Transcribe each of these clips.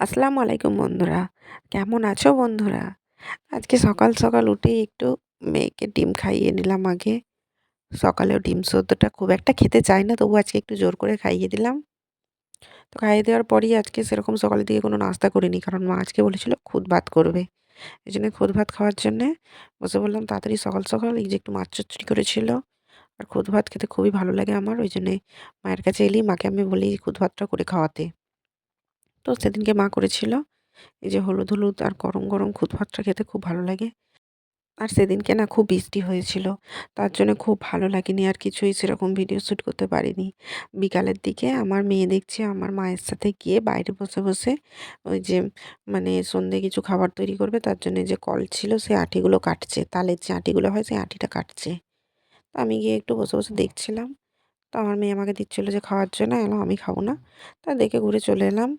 আসসালামু আলাইকুম বন্ধুরা। কেমন আছো বন্ধুরা? আজকে সকাল সকাল উঠে একটু মেয়েকে ডিম খাইয়ে নিলাম আগে। সকালেও ডিম সদ্যটা খুব একটা খেতে চায় না, তবু আজকে একটু জোর করে খাইয়ে দিলাম। তো খাইয়ে দেওয়ার পরই আজকে সেরকম সকালের দিকে কোনো নাস্তা করিনি, কারণ মা আজকে বলেছিল খুদ ভাত করবে। এই জন্য খুদ ভাত খাওয়ার জন্যে বসে বললাম, তাড়াতাড়ি সকাল সকাল এই যে একটু মাছ চচ্চড়ি করেছিল, আর খুদ ভাত খেতে খুবই ভালো লাগে আমার। ওই জন্যে মায়ের কাছে এলেই মাকে আমি বলি খুদ ভাতটা করে খাওয়াতে। তো সেদিনকে মা করেছিল। এই যে হলুদ হলুদ আর গরম গরম খুদ ভাতটা খেতে খুব ভালো লাগে। আর সেদিনকে না খুব বৃষ্টি হয়েছিল। তার জন্য খুব ভালো লাগেনি, আর কিছুই সেরকম ভিডিও শ্যুট করতে পারিনি। বিকালের দিকে আমার মেয়ে দেখছে, আমার মায়ের সাথে গিয়ে বাইরে বসে বসে ওই যে মানে সন্ধে কিছু খাবার তৈরি করবে, তার জন্য যে কল ছিল সেই আটিগুলো কাটছে। তালের যে আটিগুলো হয় সেই আটিটা কাটছে। তো আমি গিয়ে একটু বসে বসে দেখছিলাম। তো আমার মেয়ে আমাকে দিচ্ছিল যে খাওয়ার জন্য। এলাম আমি খাব না। তা দেখে ঘুরে চলে এলাম।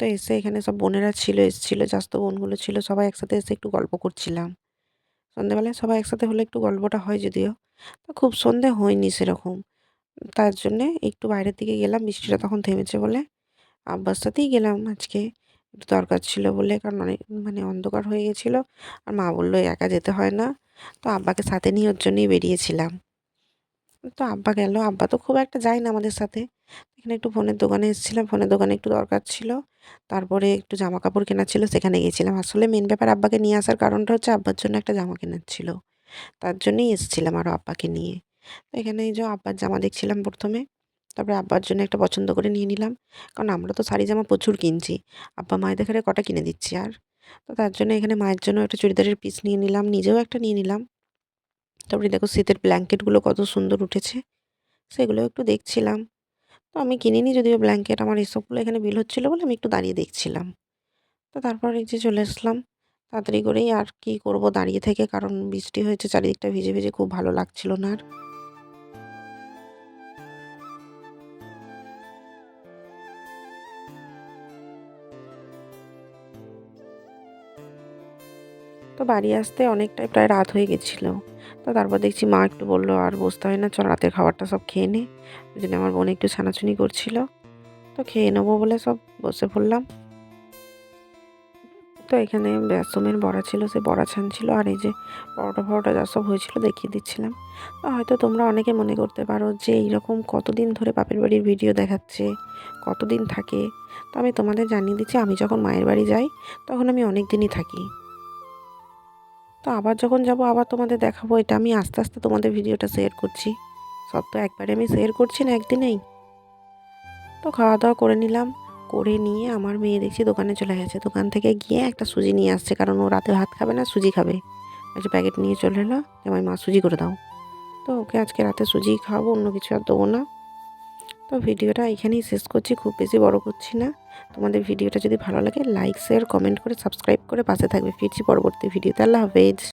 তো এসে এখানে সব বোনেরা ছিল, এসেছিল জাস্ত বোনগুলো ছিল, সবাই একসাথে এসে একটু গল্প করছিলাম। সন্ধেবেলায় সবাই একসাথে হলে একটু গল্পটা হয় যদিও। তো খুব সন্ধে হয়নি সেরকম। তার জন্যে একটু বাইরের দিকে গেলাম, বৃষ্টিটা তখন থেমেছে বলে আব্বার সাথেই গেলাম আজকে। একটু দরকার ছিল বলে, কারণ অনেক মানে অন্ধকার হয়ে গেছিল। আর মা বলল, একা যেতে হয় না। তো আব্বাকে সাথে নিয়ে ওর জন্যই বেরিয়েছিলাম। তো আব্বা গেল। আব্বা তো খুব একটা যায় না আমাদের সাথে। এখানে একটু ফোনের দোকানে এসেছিলাম। ফোনের দোকানে একটু দরকার ছিল। তারপরে একটু জামা কাপড় কেনার ছিল, সেখানে গিয়েছিলাম। আসলে মেন ব্যাপার আব্বাকে নিয়ে আসার কারণটা হচ্ছে আব্বার জন্য একটা জামা কেনার ছিল। তার জন্যই এসেছিলাম আরও আব্বাকে নিয়ে। তো এখানে এই যে আব্বার জামা দেখছিলাম প্রথমে। তারপরে আব্বার জন্য একটা পছন্দ করে নিয়ে নিলাম। কারণ আমরা তো শাড়ি জামা প্রচুর কিনছি। আব্বা মায়ের দেখে কটা কিনে দিচ্ছি আর। তো তার জন্য এখানে মায়ের জন্য একটা চুড়িদারের পিস নিয়ে নিলাম। নিজেও একটা নিয়ে নিলাম। তারপরে দেখো শীতের ব্ল্যাঙ্কেটগুলো কত সুন্দর উঠেছে। সেগুলো একটু দেখছিলাম। তো আমি কিনিনি যদিও ব্ল্যাঙ্কেট, আমার এসবগুলো এখানে বিল হচ্ছিল বলে আমি একটু দাঁড়িয়ে দেখছিলাম। তো তারপর এই যে চলে আসলাম। তাড়াতাড়ি করেই আর কি করব দাঁড়িয়ে থেকে, কারণ বৃষ্টি হয়েছে, চারিদিকটা ভিজে ভিজে খুব ভালো লাগছিল না আর। তো বাড়ি আসতে অনেকটাই প্রায় রাত হয়ে গেছিল। তো তারপর দেখছি মা একটু বলল, আর বসতে হয় না, চল রাতের খাবারটা সব খেয়ে নে। ওই জন্য আমার বোন একটু ছানাছুনি করছিল। তো খেয়ে নেব বলে সব বসে পড়লাম। তো এখানে বেসমের বড়া ছিল, সে বড়া ছানছিল আর এই যে পরোটা ফরোটা যা সব হয়েছিল দেখিয়ে দিচ্ছিলাম। তো হয়তো তোমরা অনেকে মনে করতে পারো যে এইরকম কতদিন ধরে বাপের বাড়ির ভিডিও দেখাচ্ছে, কতদিন থাকে। তো আমি তোমাদের জানিয়ে দিচ্ছি, আমি যখন মায়ের বাড়ি যাই, তখন আমি অনেক দিনই থাকি। তো আবার যখন যাব, আবার তোমাদের দেখাবো। এটা আমি আস্তে আস্তে তোমাদের ভিডিওটা শেয়ার করছি। সব তো একবারে আমি শেয়ার করছি না একদিনেই। তো খাওয়া দাওয়া করে নিলাম। করে নিয়ে আমার মেয়ে দেখছি দোকানে চলে গেছে। দোকান থেকে গিয়ে একটা সুজি নিয়ে আসছে। কারণ ও রাতে ভাত খাবে না, সুজি খাবে। একটা প্যাকেট নিয়ে চলে এলো। যে আমার মা সুজি করে দাও। তো ওকে আজকে রাতে সুজি খাওয়াবো, অন্য কিছু আর দেবো না। তো ভিডিওটা এখানেই শেষ করছি। খুব বেশি বড় করছি না। তোমাদের ভিডিওটা যদি ভালো লাগে লাইক শেয়ার কমেন্ট করে সাবস্ক্রাইব করে পাশে থাকবে। ফিরছি পরবর্তী ভিডিওতে। আল্লাহ হাফেজ।